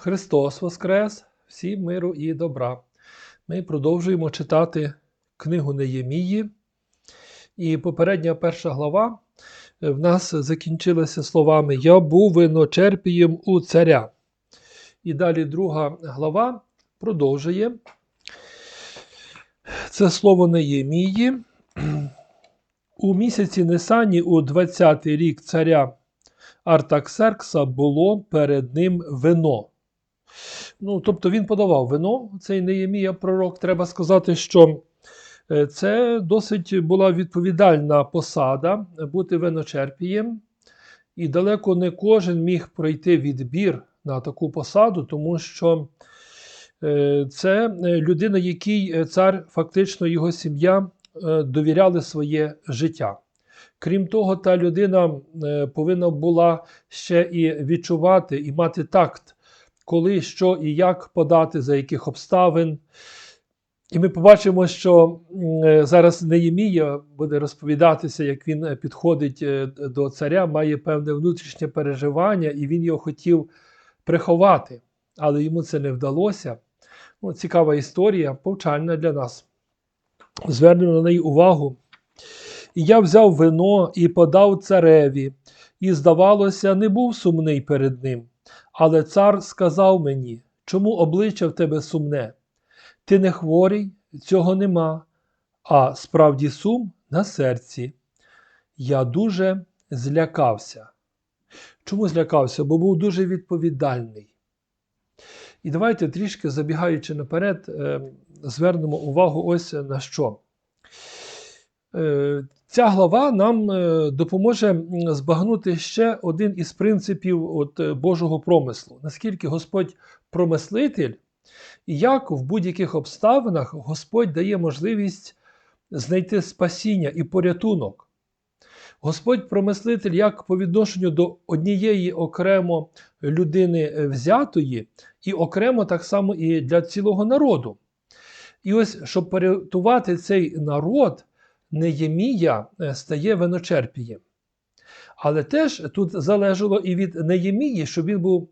Христос Воскрес, всім миру і добра. Ми продовжуємо читати книгу Неємії. І попередня перша глава е, в нас закінчилася словами Я був виночерпієм у царя. І далі друга глава продовжує. Це слово Неємії. У місяці Несані, у 20-й рік царя Артаксеркса було перед ним вино. Ну, тобто він подавав вино, цей Неємія пророк. Треба сказати, що е, це досить була відповідальна посада бути виночерпієм. І далеко не кожен міг пройти відбір на таку посаду, тому що е, це людина, якій цар, фактично його сім'я е, довіряли своє життя. Крім того, та людина е, повинна була ще і відчувати і мати такт, коли, що і як подати, за яких обставин. І ми побачимо, що е, зараз Неємія буде розповідатися, як він е, підходить до царя, має певне внутрішнє переживання, і він його хотів приховати, але йому це не вдалося. Ну, Цікава історія, повчальна для нас. Звернемо на неї увагу. І я взяв вино і подав цареві, і, здавалося, не був сумний перед ним. Але цар сказав мені, чому обличчя в тебе сумне? Ти не хворий, цього нема, а справді сум на серці. Я дуже злякався. Чому злякався? Бо був дуже відповідальний. І давайте трішки забігаючи наперед, е, звернемо увагу ось на що. Е, ця глава нам е, допоможе збагнути ще один із принципів от Божого промислу. Наскільки Господь промислитель, і як в будь-яких обставинах Господь дає можливість знайти спасіння і порятунок. Господь промислитель як по відношенню до однієї окремо людини взятої, і окремо так само і для цілого народу. І ось, щоб порятувати цей народ, Неємія стає виночерпієм. Але теж тут залежало і від Неємії, щоб він був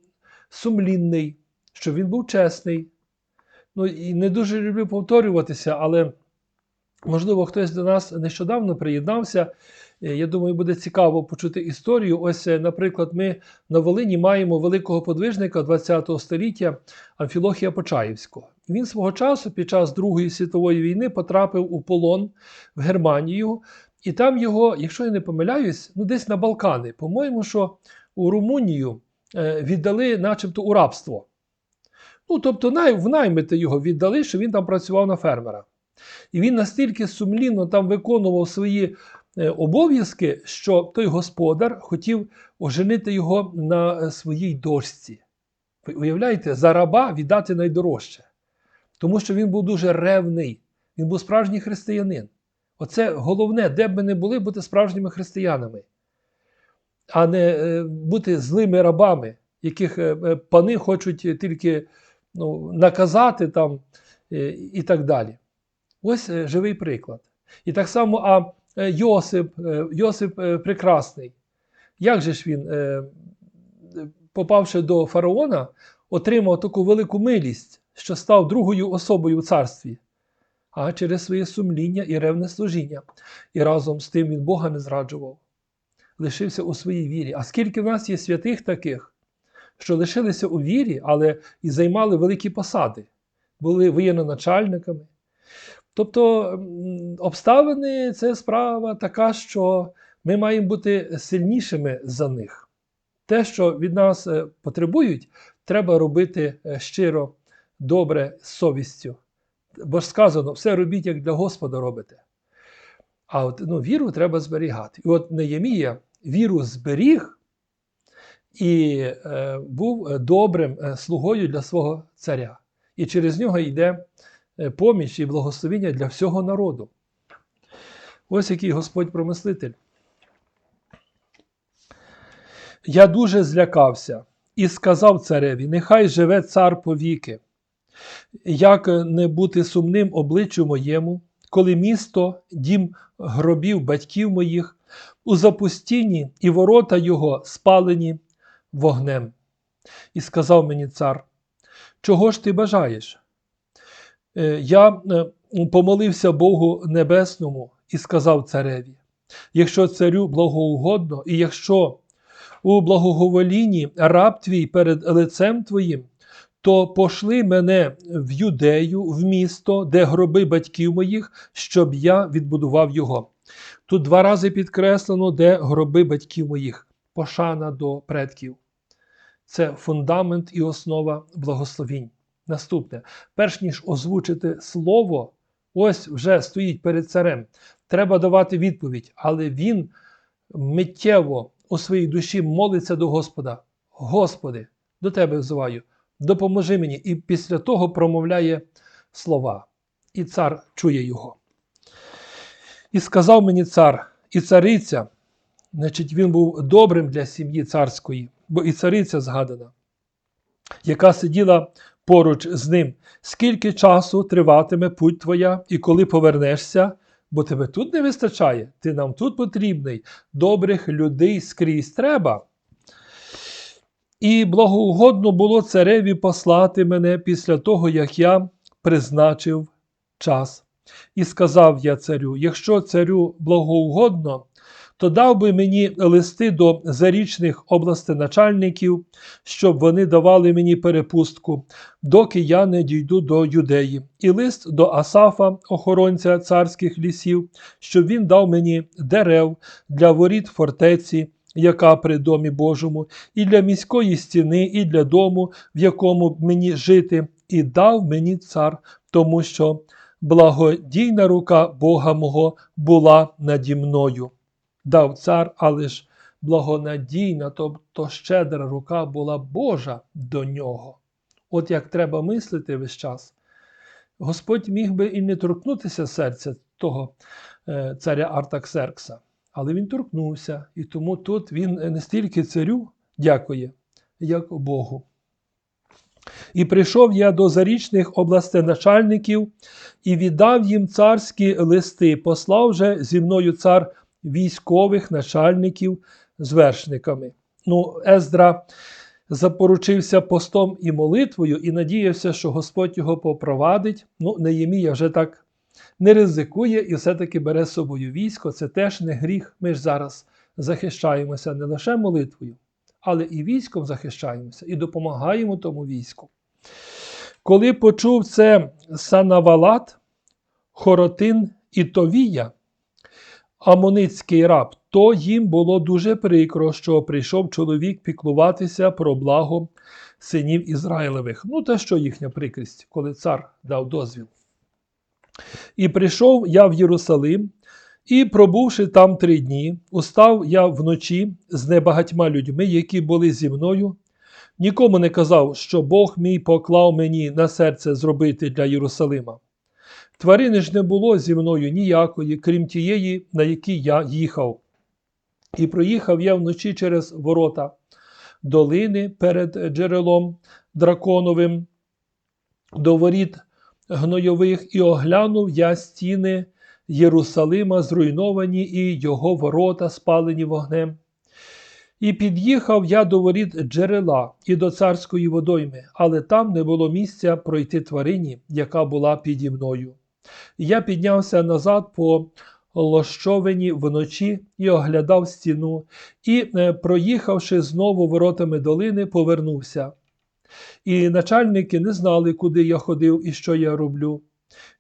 сумлінний, щоб він був чесний. Ну і не дуже люблю повторюватися, але, можливо, хтось до нас нещодавно приєднався. Я думаю, буде цікаво почути історію. Ось, наприклад, ми на Волині маємо великого подвижника ХХ століття Амфілохія Почаївського. Він свого часу під час Другої світової війни потрапив у полон в Германію, і там його, якщо я не помиляюсь, ну десь на Балкани, по-моєму, що у Румунію віддали, начебто, у рабство. Ну, тобто, в наймити його віддали, що він там працював на фермера. І він настільки сумлінно там виконував свої обов'язки, що той господар хотів оженити його на своїй дошці. Ви уявляєте, за раба віддати найдорожче. Тому що він був дуже ревний, він був справжній християнин. Оце головне, де б ми не були, бути справжніми християнами, а не бути злими рабами, яких пани хочуть тільки ну, наказати там і так далі. Ось живий приклад. І так само а Йосип, Йосип Прекрасний. Як же ж він, попавши до фараона, отримав таку велику милість, що став другою особою у царстві, а через своє сумління і ревне служіння. І разом з тим він Бога не зраджував, лишився у своїй вірі. А скільки в нас є святих таких, що лишилися у вірі, але і займали великі посади, були воєнноначальниками. Тобто обставини це справа така, що ми маємо бути сильнішими за них. Те, що від нас потребують, треба робити щиро, добре, з совістю. Бо ж сказано, все робіть, як для Господа робите. А от ну, віру треба зберігати. І от Неємія віру зберіг і е, був добрим слугою для свого царя. І через нього йде поміч і благословення для всього народу. Ось який Господь промислитель. Я дуже злякався і сказав цареві: нехай живе цар повіки, як не бути сумним обличчю моєму, коли місто, дім гробів батьків моїх, у запустінні і ворота його спалені вогнем. І сказав мені цар: Чого ж ти бажаєш? Е, Я е, помолився Богу Небесному і сказав цареві: якщо царю благоугодно, і якщо у благоговолінні раб твій перед лицем твоїм, то пошли мене в юдею, в місто, де гроби батьків моїх, щоб я відбудував його. Тут два рази підкреслено, де гроби батьків моїх, пошана до предків. Це фундамент і основа благословінь. Наступне, перш ніж озвучити слово, ось вже стоїть перед царем. Треба давати відповідь, але він миттєво у своїй душі молиться до Господа. Господи, до Тебе взиваю, допоможи мені. І після того промовляє слова. І цар чує його. І сказав мені цар, і цариця, значить, він був добрим для сім'ї царської, бо і цариця згадана, яка сиділа поруч з ним. Скільки часу триватиме путь твоя, і коли повернешся, бо тебе тут не вистачає, ти нам тут потрібний, добрих людей скрізь треба. І благоугодно було цареві послати мене після того, як я призначив час. І сказав я царю: якщо царю благоугодно, то дав би мені листи до зарічних областеначальників, щоб вони давали мені перепустку, доки я не дійду до юдеї, і лист до Асафа, охоронця царських лісів, щоб він дав мені дерев для воріт фортеці, яка при домі Божому, і для міської стіни, і для дому, в якому б мені жити, і дав мені цар, тому що благодійна рука Бога мого була наді мною. Дав цар, але ж благонадійна, тобто щедра рука була Божа до нього. От як треба мислити весь час. Господь міг би і не торкнутися серця того е, царя Артаксеркса, але він торкнувся, і тому тут він не стільки царю дякує, як Богу. І прийшов я до зарічних областеначальників і віддав їм царські листи, послав же зі мною цар військових начальників з вершниками. Ну, Ездра запоручився постом і молитвою і надіявся, що Господь його попровадить. Ну, Неємія вже так не ризикує і все-таки бере з собою військо. Це теж не гріх. Ми ж зараз захищаємося не лише молитвою, але і військом захищаємося, і допомагаємо тому війську. Коли почув це Санавалат, Хоротин і Товія, Амоницький раб, то їм було дуже прикро, що прийшов чоловік піклуватися про благо синів Ізраїлевих. Ну, те, що їхня прикрість, коли цар дав дозвіл. І прийшов я в Єрусалим, і, пробувши там три дні, устав я вночі з небагатьма людьми, які були зі мною. Нікому не казав, що Бог мій поклав мені на серце зробити для Єрусалима. Тварини ж не було зі мною ніякої, крім тієї, на якій я їхав. І проїхав я вночі через ворота долини перед джерелом драконовим, до воріт гнойових, і оглянув я стіни Єрусалима, зруйновані, і його ворота спалені вогнем. І під'їхав я до воріт джерела і до царської водойми, але там не було місця пройти тварині, яка була піді мною. Я піднявся назад по лощовині вночі і оглядав стіну, і, е, проїхавши знову воротами долини, повернувся. І начальники не знали, куди я ходив і що я роблю.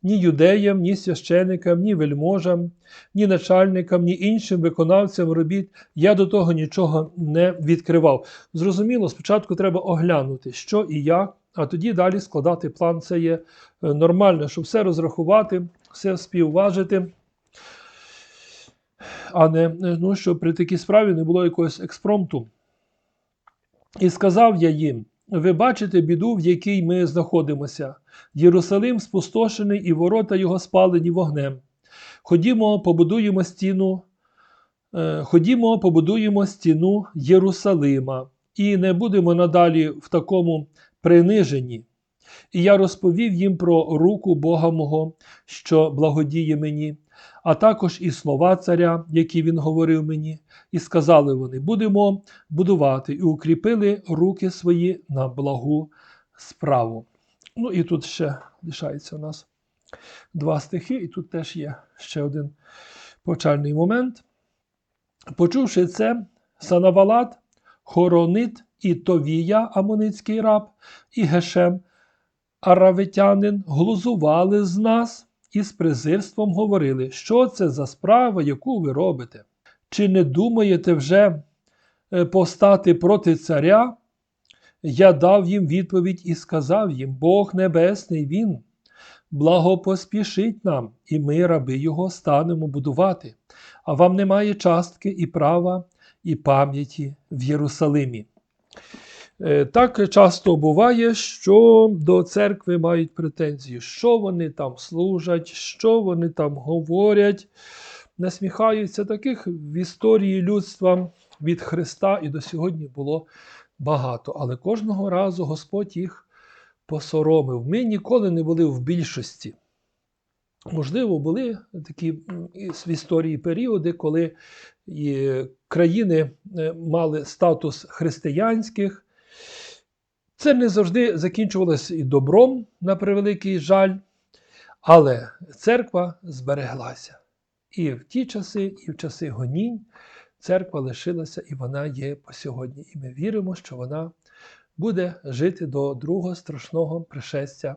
Ні юдеям, ні священикам, ні вельможам, ні начальникам, ні іншим виконавцям робіт я до того нічого не відкривав. Зрозуміло, спочатку треба оглянути, що і як, а тоді далі складати план. Це є е, нормально, щоб все розрахувати, все співважити, а не ну, щоб при такій справі не було якогось експромту. І сказав я їм. Ви бачите біду, в якій ми знаходимося. Єрусалим спустошений і ворота його спалені вогнем. Ходімо, побудуємо стіну, е, ходімо, побудуємо стіну Єрусалима, і не будемо надалі в такому приниженні. І я розповів їм про руку Бога мого, що благодіє мені, а також і слова царя, які він говорив мені, і сказали вони: будемо будувати, і укріпили руки свої на благу справу. Ну і тут ще лишається у нас два стихи, і тут теж є ще один повчальний момент. Почувши це, Санавалат, Хоронит і Товія, амоницький раб, і Гешем, аравитянин, глузували з нас і з презирством говорили, що це за справа, яку ви робите? Чи не думаєте вже е, постати проти царя? Я дав їм відповідь і сказав їм: Бог Небесний Він благопоспішить нам, і ми, раби Його, станемо будувати. А вам немає частки і права, і пам'яті в Єрусалимі. Е, Так часто буває, що до церкви мають претензії, що вони там служать, що вони там говорять, насміхаються. Таких в історії людства від Христа і до сьогодні було багато. Але кожного разу Господь їх посоромив. Ми ніколи не були в більшості. Можливо, були такі в історії періоди, коли країни е, мали статус християнських. Це не завжди закінчувалося і добром, на превеликий жаль, але церква збереглася. І в ті часи, і в часи гонінь церква лишилася, і вона є по сьогодні. І ми віримо, що вона буде жити до другого страшного пришестя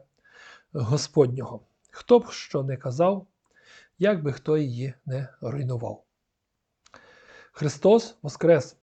Господнього. Хто б що не казав, як би хто її не руйнував. Христос Воскрес!